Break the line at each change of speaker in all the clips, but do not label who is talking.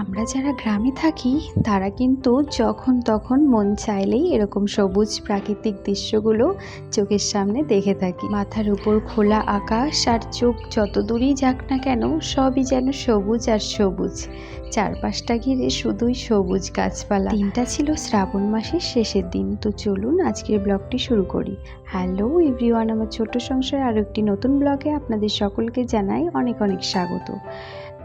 আমরা যারা গ্রামে থাকি, তারা কিন্তু যখন তখন মন চাইলেই এরকম সবুজ প্রাকৃতিক দৃশ্যগুলো চোখের সামনে দেখে থাকি। মাথার উপর খোলা আকাশ আর চোখ যত দূরই যাক না কেন, সবই যেন সবুজ আর সবুজ। চারপাশটা ঘিরে শুধুই সবুজ গাছপালা। দিনটা ছিল শ্রাবণ মাসের শেষের দিন, তো চলুন আজকের ব্লগটি শুরু করি। হ্যালো এভরিওয়ান, আমার ছোট্ট সংসার আর একটি নতুন ব্লগে আপনাদের সকলকে জানাই অনেক অনেক স্বাগত।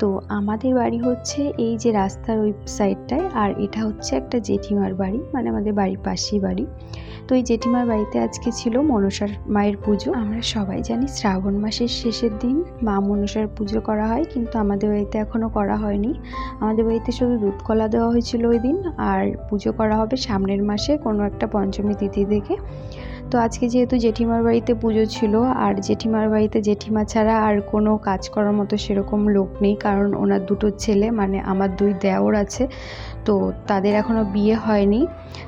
তো আমাদের বাড়ি হচ্ছে এই যে রাস্তার ওই সাইডটায় আর এটা হচ্ছে একটা জেঠিমার বাড়ি মানে আমাদের বাড়ির পাশেই বাড়ি। তো এই জেঠিমার বাড়িতে আজকে ছিল মনসার মায়ের পুজো। আমরা সবাই জানি শ্রাবণ মাসের শেষের দিন মা মনসার পুজো করা হয়, কিন্তু আমাদের বাড়িতে এখনও করা হয়নি। আমাদের বাড়িতে শুধু দুধকলা দেওয়া হয়েছিল ওই দিন, আর পুজো করা হবে সামনের মাসে কোনো একটা পঞ্চমী তিথি থেকে তো আজকে যেহেতু জেঠিমার বাড়িতে পুজো ছিল, আর জেঠিমার বাড়িতে জেঠিমা ছাড়া আর কোনো কাজ করার মতো সেরকম লোক নেই, কারণ ওনার দুটো ছেলে মানে আমার দুই দেওর আছে, তো তাদের এখনও বিয়ে হয়নি।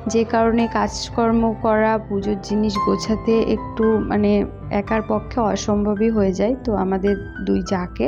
যে কারণে কাজকর্ম করা, পুজোর জিনিস গোছাতে একটু মানে একার পক্ষে অসম্ভবই হয়ে যায়। তো আমাদের দুই যাকে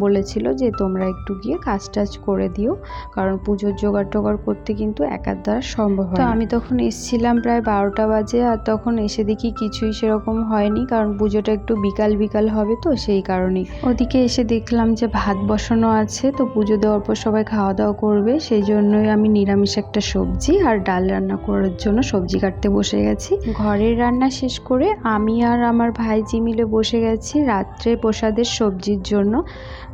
বলেছিল যে তোমরা একটু গিয়ে কাজ টাজ করে দিও। কারণ পুজোর জোগাড় টোগাড় করতে কিন্তু একার দ্বারা সম্ভব হয় তো আমি তখন এসছিলাম প্রায় বারোটা বাজে আর তখন এসে দেখি কিছুই সেরকম হয়নি। কারণ পুজোটা একটু বিকাল বিকাল হবে তো সেই কারণেই। ওদিকে এসে দেখলাম যে ভাত বসানো আছে। তো পুজো দেওয়ার পর সবাই খাওয়া দাওয়া করবে। সেই জন্যই আমি নিরামিষ একটা সবজি আর ডাল রান্না করার জন্য সবজি কাটতে বসে গেছি। ঘরের রান্না শেষ করে আমি আর আমার ভাইজি মিলে বসে গেছি রাত্রে প্রসাদের সবজির জন্য।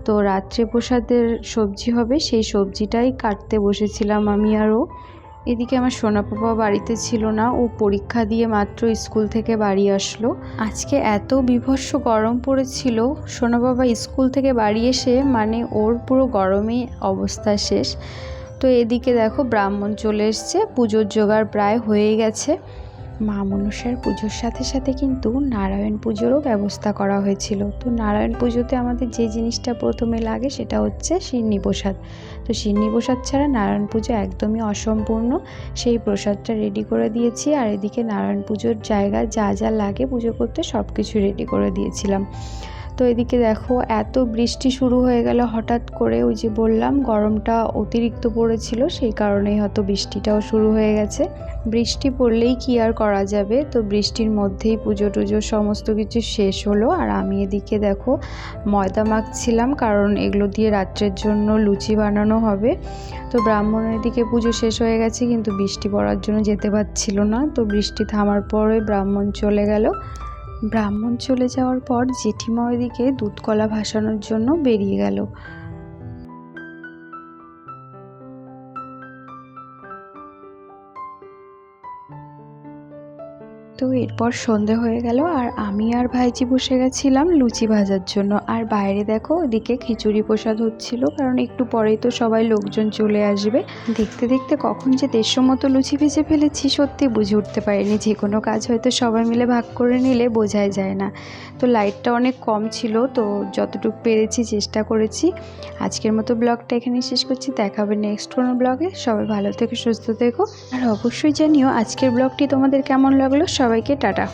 তো রাত্রে প্রসাদের সবজি হবে, সেই সবজিটাই কাটতে বসেছিলাম আমি আর ও। এদিকে আমার সোনা পাপা বাড়িতে ছিল না, ও পরীক্ষা দিয়ে মাত্র স্কুল থেকে বাড়ি আসলো। আজকে এত বিভৎস গরম পড়েছিল সোনা বাবা স্কুল থেকে বাড়ি এসে মানে ওর পুরো গরমে অবস্থা শেষ। তো এদিকে দেখো ব্রাহ্মণ চলে এসছে, পুজোর জোগাড় প্রায় হয়ে গেছে। মা মনসার পুজোর সাথে সাথে কিন্তু নারায়ণ পুজোরও ব্যবস্থা করা হয়েছিল। তো নারায়ণ পুজোতে আমাদের যে জিনিসটা প্রথমে লাগে সেটা হচ্ছে শিরনি প্রসাদ। তো শিরনি প্রসাদ ছাড়া নারায়ণ পুজো একদমই অসম্পূর্ণ। সেই প্রসাদটা রেডি করে দিয়েছি আর এদিকে নারায়ণ পুজোর জায়গা যা যা লাগে পুজো করতে সব কিছু রেডি করে দিয়েছিলাম। তো এদিকে দেখো, এত বৃষ্টি শুরু হয়ে গেল হঠাৎ করে, ওই যে বললাম গরমটা অতিরিক্ত পড়েছিল, সেই কারণেই হয়তো বৃষ্টিটাও শুরু হয়ে গেছে। বৃষ্টি পড়লেই কি আর করা যাবে? তো বৃষ্টির মধ্যেই পুজো টুজো সমস্ত কিছু শেষ হলো। আর আমি এদিকে দেখো, ময়দা মাখছিলাম, কারণ এগুলো দিয়ে রাত্রের জন্য লুচি বানানো হবে। তো ব্রাহ্মণের দিকে পুজো শেষ হয়ে গেছে, কিন্তু বৃষ্টি পড়ার জন্য যেতে পারছিল না। তো বৃষ্টি থামার পরে ব্রাহ্মণ চলে গেল। ব্রাহ্মণ চলে যাওয়ার পর জেঠিমা ওইদিকে দুধকলা ভাসানোর জন্য বেরিয়ে গেল। তো এরপর সন্ধে হয়ে গেল আর আমি আর ভাইজি বসে গেছিলাম লুচি ভাজার জন্য। আর বাইরে দেখো ওদিকে খিচুড়ি প্রসাদ হচ্ছিল, কারণ একটু পরেই তো সবাই লোকজন চলে আসবে। দেখতে দেখতে কখন যে দেড়শো মতো লুচি ভেজে ফেলেছি, সত্যি বুঝে উঠতে পারিনি। যে কোনো কাজ হয়তো সবাই মিলে ভাগ করে নিলে বোঝাই যায় না। তো লাইটটা অনেক কম ছিল, তো যতটুকু পেরেছি চেষ্টা করেছি। আজকের মতো ব্লগটা এখানে শেষ করছি। দেখা হবে নেক্সট কোনো ব্লগে। সবাই ভালো থেকে, সুস্থ থেকো। আর অবশ্যই জানিও আজকের ব্লগটি তোমাদের কেমন লাগল? সবাইকে টাটা।